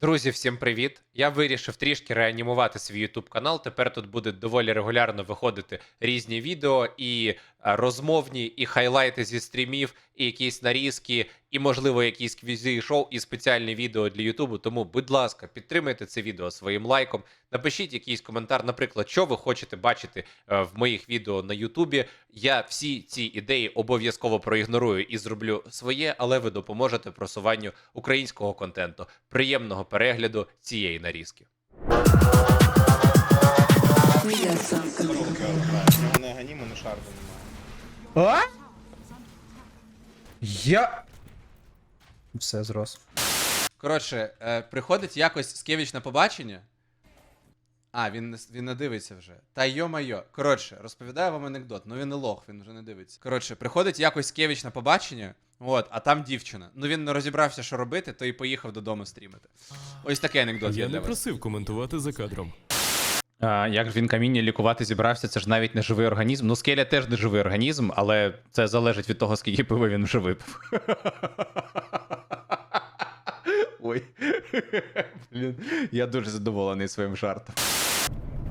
Друзі, всім привіт! Я вирішив трішки реанімувати свій YouTube канал. Тепер тут буде доволі регулярно виходити різні відео, і е, розмовні, і хайлайти зі стрімів, і якісь нарізки, і, можливо, якісь квізи і шоу, і спеціальні відео для Ютубу. Тому, будь ласка, підтримайте це відео своїм лайком. Напишіть якийсь коментар, наприклад, що ви хочете бачити е, в моїх відео на Ютубі. Я всі ці ідеї обов'язково проігнорую і зроблю своє, але ви допоможете просуванню українського контенту. Приємного перегляду цієї нарізки. Не ганімо, не шарпу немає. Я. Все зрос. Коротше, е, приходить якось Скевич на побачення. А, він, не с- він не дивиться вже. Та йо-майо. Коротше, розповідаю вам анекдот. Ну він не лох, він вже не дивиться. Коротше, приходить якось Скевич на побачення, от, а там дівчина. Ну він не розібрався, що робити, то і поїхав додому стрімити. Ось такий анекдот є Я для не вас. просив коментувати за кадром. А, як ж він каміння лікувати зібрався, це ж навіть не живий організм. Ну, скеля теж не живий організм, але це залежить від того, скільки пива він вже випив. Ой. Блін, я дуже задоволений своїм жартом.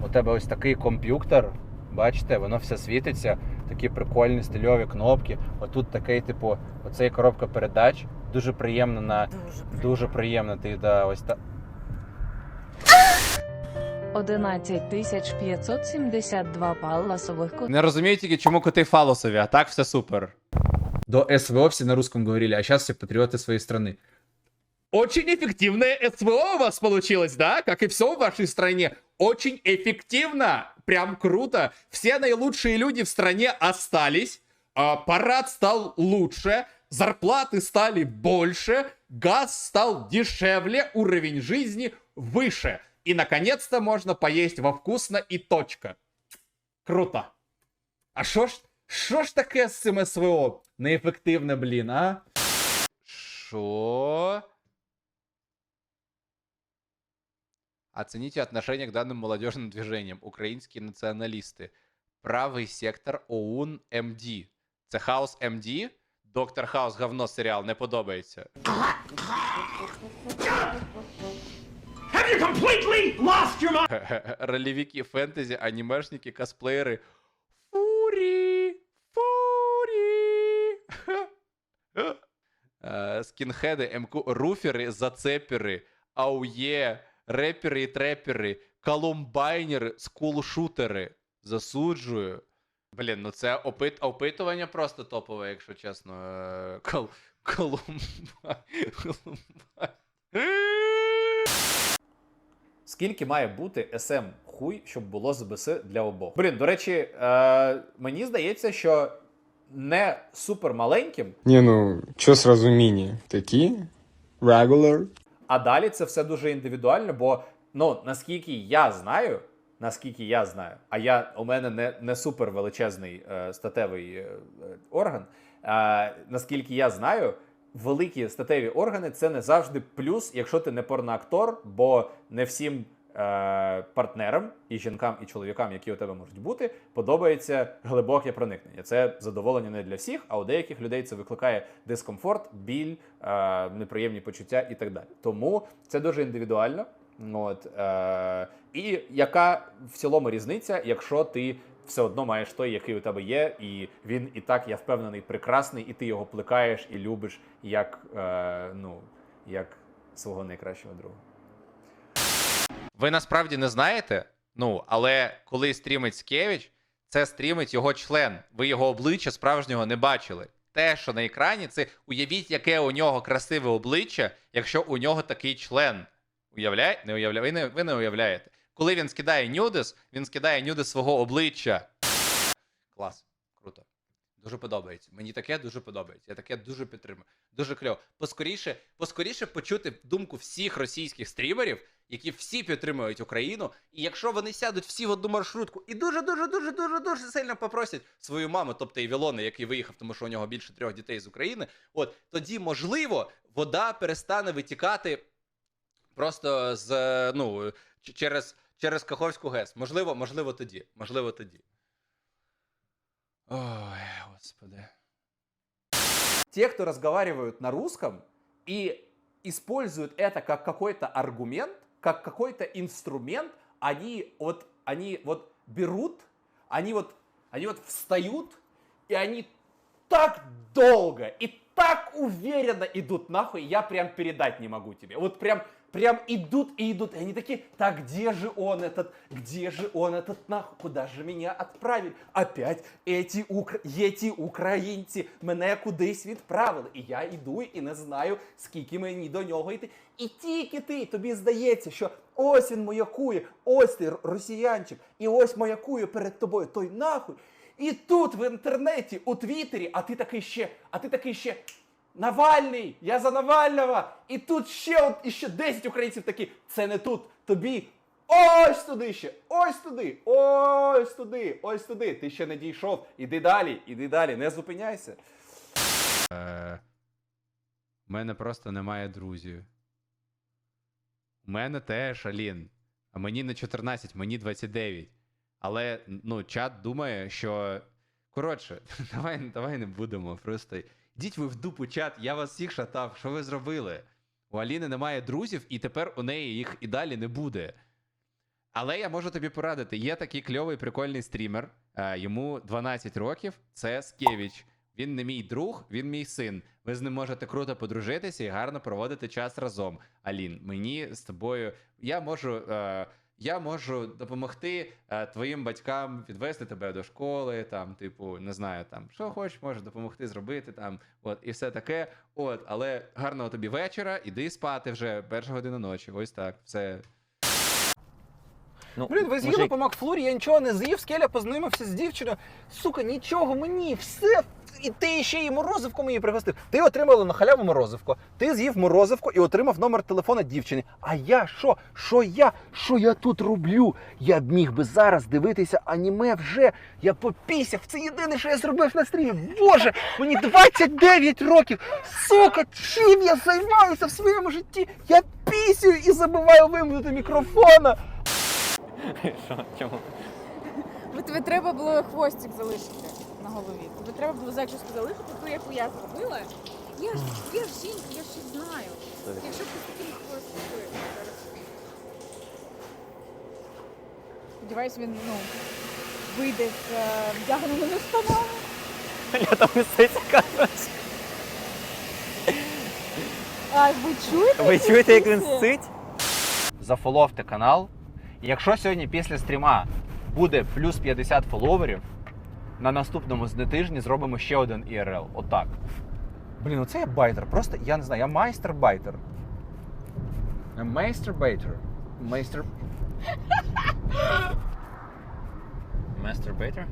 У тебе ось такий комп'ютер. Бачите, воно все світиться, такі прикольні стильові кнопки. Отут такий, типу, оцей коробка передач. Дуже приємно на. Дуже приємно. Ти да, ось та. 11 тисяч 572 палласових котів. Не розумію тільки, чому коти фалосові, а так все супер. До СВО все на русском говорили, а сейчас все патриоты своей страны. Очень эффективное СВО у вас получилось, да? Как и все в вашей стране. Очень эффективно. Прям круто. Все наилучшие люди в стране остались. а, Парад стал лучше. Зарплаты стали больше. Газ стал дешевле. Уровень жизни выше. И, наконец-то, можно поесть во вкусно и точка. Круто. А що ж, що ж таке з цим СВО? Неефективне, блін, а? Шо? Оцените отношение к данным молодежным движениям. Украинские националисты. Правый сектор ОУН МД. Це Хаус МД? Доктор Хаус говно серіал не подобається. Ролевики, фентезі, анімешники, косплеєри. Фурі! Фурі! Е, Скінхеди, МК, руфери, зацепери, аує, репери і трепери, колумбайнери, скулшутери. Засуджую. Блін, ну це опит, опитування просто топове, якщо чесно. Е, Кол, колумбай. колумбай. Скільки має бути SM хуй, щоб було ЗБС для обох? Блін, до речі, е, мені здається, що не супер маленьким, Не, ну, чё сразу мини? Такие? Regular? а далі це все дуже індивідуально, бо ну наскільки я знаю, наскільки я знаю, а я у мене не, не супер величезний е, статевий е, е, орган. Е, наскільки я знаю, великі статеві органи це не завжди плюс, якщо ти не порноактор, бо не всім. е, Партнерам і жінкам, і чоловікам, які у тебе можуть бути, подобається глибоке проникнення. Це задоволення не для всіх, а у деяких людей це викликає дискомфорт, біль, е, неприємні почуття і так далі. Тому це дуже індивідуально. От, е, і яка в цілому різниця, якщо ти все одно маєш той, який у тебе є, і він і так, я впевнений, прекрасний, і ти його плекаєш і любиш як, е, ну, як свого найкращого друга. Ви насправді не знаєте? Ну, але коли стрімить Скевич, це стрімить його член. Ви його обличчя справжнього не бачили. Те, що на екрані, це уявіть, яке у нього красиве обличчя, якщо у нього такий член. Уявляєте? Не уявля... ви, не, ви не уявляєте. Коли він скидає нюдис, він скидає нюдис свого обличчя. Клас, круто. Дуже подобається. Мені таке дуже подобається. Я таке дуже підтримую. Дуже кльово. Поскоріше, поскоріше почути думку всіх російських стрімерів, які всі підтримують Україну. І якщо вони сядуть всі в одну маршрутку і дуже, дуже, дуже, дуже, дуже сильно попросять свою маму, тобто Івілона, який виїхав, тому що у нього більше трьох дітей з України, от тоді, можливо, вода перестане витікати просто з ну через, через Каховську ГЕС. Можливо, можливо, тоді. Можливо, тоді. Ой, господи. Те, кто разговаривают на русском и используют это как какой-то аргумент, как какой-то инструмент, они вот, они вот берут, они вот, они вот встают, и они так долго и так уверенно идут нахуй, я прям передать не могу тебе. Вот прям, прям идут и идут, и они такие, так где же он этот, где же он этот нахуй, куда же меня отправили? Опять эти, укра... эти українці мене кудись відправили. І я іду і не знаю, скільки мені до нього йти. І тільки ти, тобі здається, що ось він маякує, ось ти р- росіянчик, і ось маякує перед тобою той нахуй. І тут в інтернеті, у Твіттері, а ти такий ще, а ти такий ще Навальний, я за Навального. І тут ще от іще 10 українців такі, це не тут, тобі. Ось туди ще, ось туди, ось туди, ось туди. Ти ще не дійшов. Іди далі, іди далі, не зупиняйся. Е, У мене просто немає друзів. У мене теж Алін. А мені не 14, мені 29. Але ну, чат думає, що. Коротше, давай, давай не будемо. Просто йдіть ви в дупу чат, я вас всіх шатав. Що ви зробили? У Аліни немає друзів, і тепер у неї їх і далі не буде. Але я можу тобі порадити: є такий кльовий прикольний стрімер, е, йому 12 років, це Скевіч. Він не мій друг, він мій син. Ви з ним можете круто подружитися і гарно проводити час разом. Алін, мені з тобою. Я можу. Е, я можу допомогти е, твоїм батькам відвести тебе до школи, там, типу, не знаю, там, що хочеш, можу допомогти зробити, там, от, і все таке. От, але гарного тобі вечора, іди спати вже, перша година ночі. Ось так, все. Ну, Блін, ви з'їли мужик, по Макфлурі, я нічого не з'їв, скеля познайомився з дівчиною. Сука, нічого мені, все. І ти ще й морозивку мені пригостив. Ти отримала на халяву морозивку. Ти з'їв морозивку і отримав номер телефона дівчини. А я що? Що я? Що я тут роблю? Я б міг би зараз дивитися аніме вже. Я попісяв. Це єдине, що я зробив на стрімі. Боже, мені 29 років. Сука, чим я займаюся в своєму житті? Я пісю і забуваю вимкнути мікрофона. Що, чому? Бо тебе треба було хвостик залишити на голові. Тебе треба було зачіску залишити, ту, яку я зробила. Я ж я ж жінка, я ж знаю. Якщо б ти такий хвостик зараз. Сподіваюсь, він ну, вийде з е, вдягненими штанами. Я там миситься, коротше. А ви чуєте? Ви чуєте, як він сить? Зафоловте канал. Якщо сьогодні після стріма буде плюс 50 фоловерів, на наступному з тижні зробимо ще один IRL. Отак. Блін, оце я байтер. Просто я не знаю, я майстер байтер. Майстер байтер. Майстер. Майстер байтер?